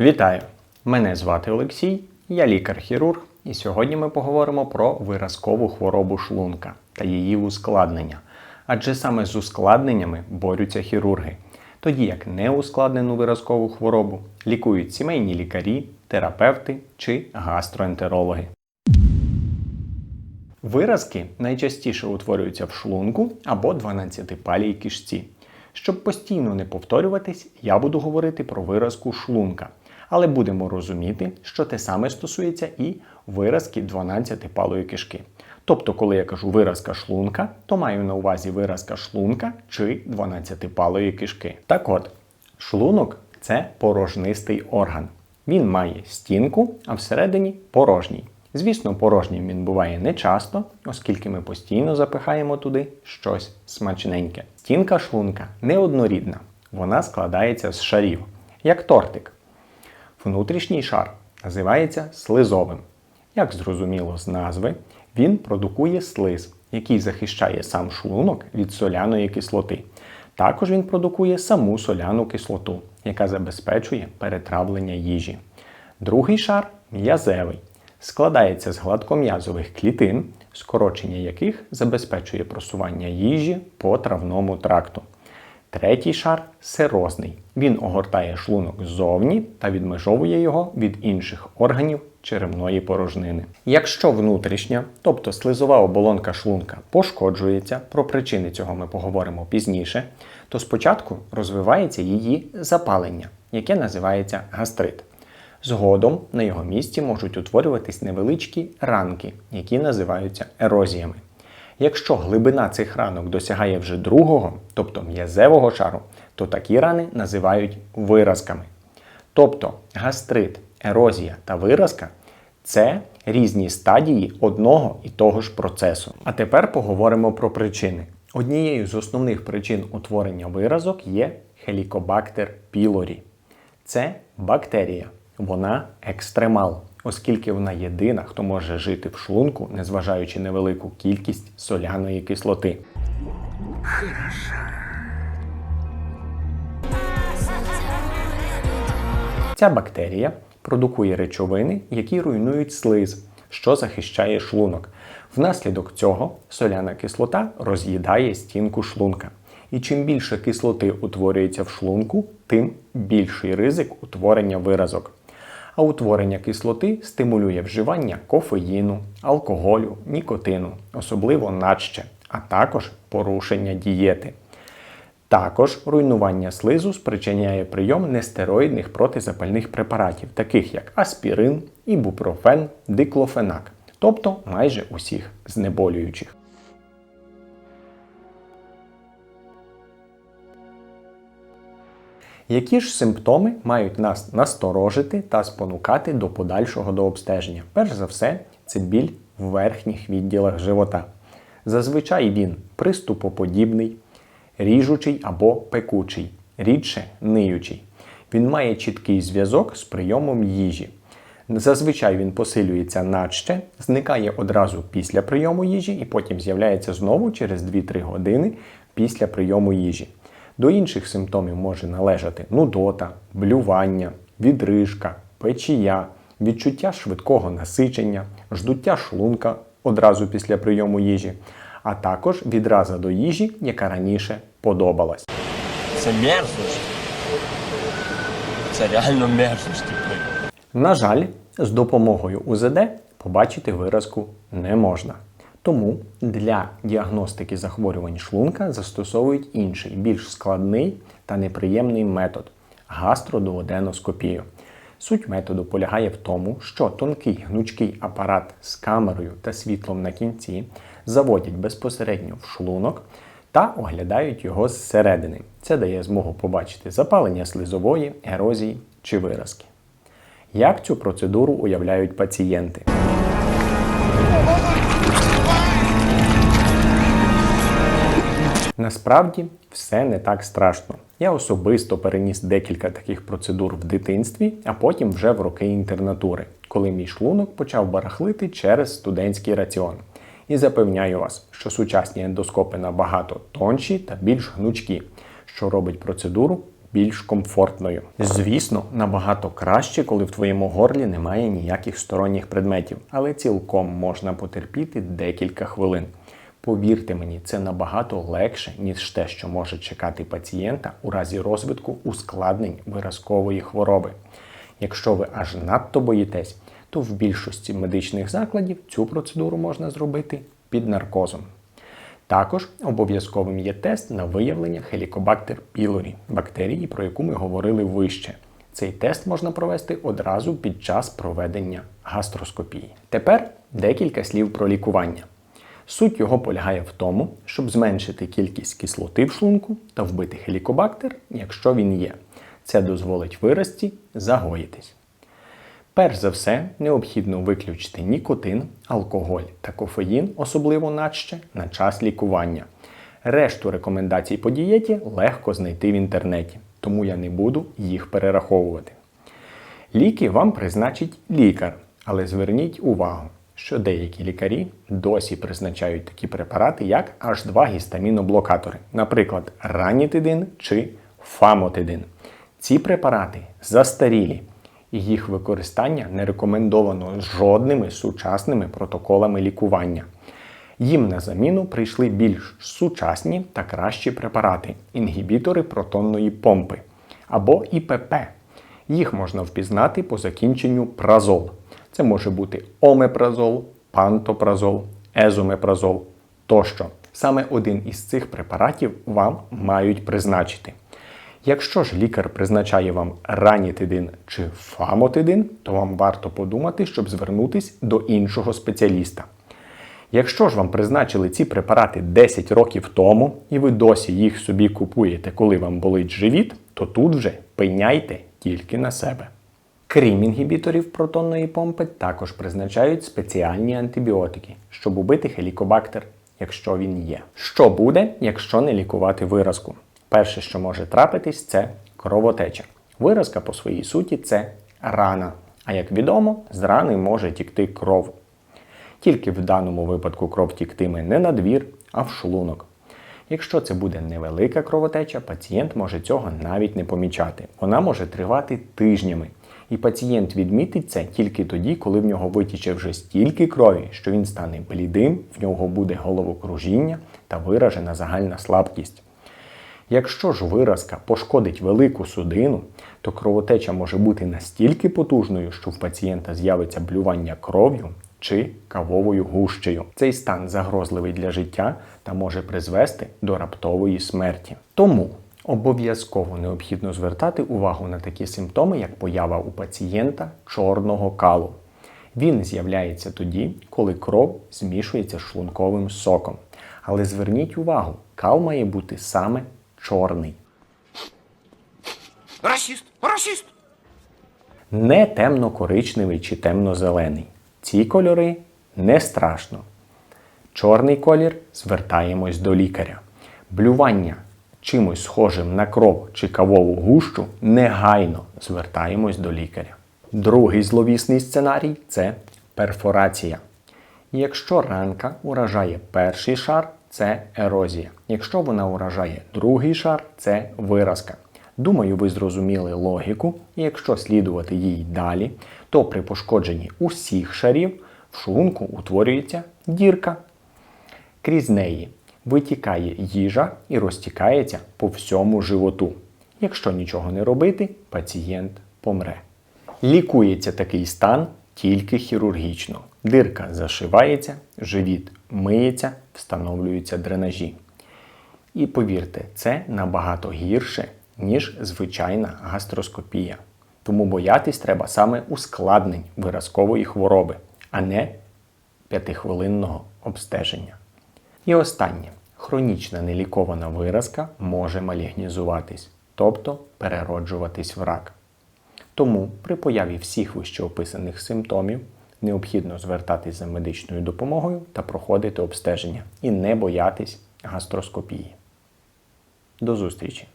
Вітаю! Мене звати Олексій, я лікар-хірург, і сьогодні ми поговоримо про виразкову хворобу шлунка та її ускладнення. Адже саме з ускладненнями борються хірурги, тоді як неускладнену виразкову хворобу лікують сімейні лікарі, терапевти чи гастроентерологи. Виразки найчастіше утворюються в шлунку або 12-палій кишці. Щоб постійно не повторюватись, я буду говорити про виразку шлунка. Але будемо розуміти, що те саме стосується і виразки 12-палої кишки. Тобто, коли я кажу виразка шлунка, то маю на увазі виразка шлунка чи 12-палої кишки. Так от, шлунок це порожнистий орган. Він має стінку, а всередині порожній. Звісно, порожнім він буває не часто, оскільки ми постійно запихаємо туди щось смачненьке. Стінка шлунка неоднорідна, вона складається з шарів, як тортик. Внутрішній шар називається слизовим. Як зрозуміло з назви, він продукує слиз, який захищає сам шлунок від соляної кислоти. Також він продукує саму соляну кислоту, яка забезпечує перетравлення їжі. Другий шар м'язевий. Складається з гладком'язових клітин, скорочення яких забезпечує просування їжі по травному тракту. Третій шар серозний. Він огортає шлунок ззовні та відмежовує його від інших органів черевної порожнини. Якщо внутрішня, тобто слизова оболонка шлунка, пошкоджується, про причини цього ми поговоримо пізніше, то спочатку розвивається її запалення, яке називається гастрит. Згодом на його місці можуть утворюватись невеличкі ранки, які називаються ерозіями. Якщо глибина цих ранок досягає вже другого, тобто м'язевого шару, то такі рани називають виразками. Тобто гастрит, ерозія та виразка це різні стадії одного і того ж процесу. А тепер поговоримо про причини. Однією з основних причин утворення виразок є Helicobacter pylori. Це бактерія. Вона екстремал, оскільки вона єдина, хто може жити в шлунку, незважаючи на велику кількість соляної кислоти. Ця бактерія продукує речовини, які руйнують слиз, що захищає шлунок. Внаслідок цього соляна кислота роз'їдає стінку шлунка. І чим більше кислоти утворюється в шлунку, тим більший ризик утворення виразок. А утворення кислоти стимулює вживання кофеїну, алкоголю, нікотину, особливо наче, а також порушення дієти. Також руйнування слизу спричиняє прийом нестероїдних протизапальних препаратів, таких як аспірин, ібупрофен, диклофенак, тобто майже усіх знеболюючих. Які ж симптоми мають нас насторожити та спонукати до подальшого до обстеження? Перш за все, це біль в верхніх відділах живота. Зазвичай він приступоподібний, ріжучий або пекучий, рідше ниючий. Він має чіткий зв'язок з прийомом їжі. Зазвичай він посилюється наче, зникає одразу після прийому їжі і потім з'являється знову через 2-3 години після прийому їжі. До інших симптомів може належати нудота, блювання, відрижка, печія, відчуття швидкого насичення, ждуття шлунка одразу після прийому їжі, а також відраза до їжі, яка раніше подобалась. Це мерзость. Це реально мерзость. На жаль, з допомогою УЗД побачити виразку не можна. Тому для діагностики захворювань шлунка застосовують інший, більш складний та неприємний метод гастродуоденоскопію. Суть методу полягає в тому, що тонкий гнучкий апарат з камерою та світлом на кінці заводять безпосередньо в шлунок та оглядають його зсередини. Це дає змогу побачити запалення слизової, ерозії чи виразки. Як цю процедуру уявляють пацієнти? Насправді все не так страшно. Я особисто переніс декілька таких процедур в дитинстві, а потім вже в роки інтернатури, коли мій шлунок почав барахлити через студентський раціон. І запевняю вас, що сучасні ендоскопи набагато тонші та більш гнучкі, що робить процедуру більш комфортною. Звісно, набагато краще, коли в твоєму горлі немає ніяких сторонніх предметів, але цілком можна потерпіти декілька хвилин. Повірте мені, це набагато легше, ніж те, що може чекати пацієнта у разі розвитку ускладнень виразкової хвороби. Якщо ви аж надто боїтесь, то в більшості медичних закладів цю процедуру можна зробити під наркозом. Також обов'язковим є тест на виявлення Helicobacter pylori, бактерії, про яку ми говорили вище. Цей тест можна провести одразу під час проведення гастроскопії. Тепер декілька слів про лікування. Суть його полягає в тому, щоб зменшити кількість кислоти в шлунку та вбити хелікобактер, якщо він є. Це дозволить виразці загоїтись. Перш за все, необхідно виключити нікотин, алкоголь та кофеїн, особливо надще, на час лікування. Решту рекомендацій по дієті легко знайти в інтернеті, тому я не буду їх перераховувати. Ліки вам призначить лікар, але зверніть увагу, що деякі лікарі досі призначають такі препарати, як H2 гістаміноблокатори, наприклад, ранітидин чи фамотидин. Ці препарати застарілі, і їх використання не рекомендовано жодними сучасними протоколами лікування. Їм на заміну прийшли більш сучасні та кращі препарати інгібітори протонної помпи або ІПП. Їх можна впізнати по закінченню празол. Це може бути омепразол, пантопразол, езомепразол тощо. Саме один із цих препаратів вам мають призначити. Якщо ж лікар призначає вам ранітидин чи фамотидин, то вам варто подумати, щоб звернутись до іншого спеціаліста. Якщо ж вам призначили ці препарати 10 років тому, і ви досі їх собі купуєте, коли вам болить живіт, то тут вже пеняйте тільки на себе. Крім інгібіторів протонної помпи, також призначають спеціальні антибіотики, щоб убити хелікобактер, якщо він є. Що буде, якщо не лікувати виразку? Перше, що може трапитись, це кровотеча. Виразка по своїй суті це рана. А як відомо, з рани може тікти кров. Тільки в даному випадку кров тіктиме не на двір, а в шлунок. Якщо це буде невелика кровотеча, пацієнт може цього навіть не помічати. Вона може тривати тижнями. І пацієнт відмітить це тільки тоді, коли в нього витіче вже стільки крові, що він стане блідим, в нього буде головокружіння та виражена загальна слабкість. Якщо ж виразка пошкодить велику судину, то кровотеча може бути настільки потужною, що в пацієнта з'явиться блювання кров'ю чи кавовою гущею. Цей стан загрозливий для життя та може призвести до раптової смерті. Тому обов'язково необхідно звертати увагу на такі симптоми, як поява у пацієнта чорного калу. Він з'являється тоді, коли кров змішується з шлунковим соком. Але зверніть увагу, кал має бути саме чорний. Расист! Расист! Не темно-коричневий чи темно-зелений. Ці кольори не страшно. Чорний колір звертаємось до лікаря. Блювання чимось схожим на кров чи кавову гущу негайно звертаємось до лікаря. Другий зловісний сценарій це перфорація. Якщо ранка уражає перший шар, це ерозія. Якщо вона уражає другий шар, це виразка. Думаю, ви зрозуміли логіку, і якщо слідувати їй далі, то при пошкодженні усіх шарів в шлунку утворюється дірка. Крізь неї витікає їжа і розтікається по всьому животу. Якщо нічого не робити, пацієнт помре. Лікується такий стан тільки хірургічно. Дирка зашивається, живіт миється, встановлюються дренажі. І повірте, це набагато гірше, ніж звичайна гастроскопія. Тому боятись треба саме ускладнень виразкової хвороби, а не п'ятихвилинного обстеження. І останнє. Хронічна нелікована виразка може малігнізуватись, тобто перероджуватись в рак. Тому при появі всіх вищеописаних симптомів необхідно звертатись за медичною допомогою та проходити обстеження і не боятись гастроскопії. До зустрічі!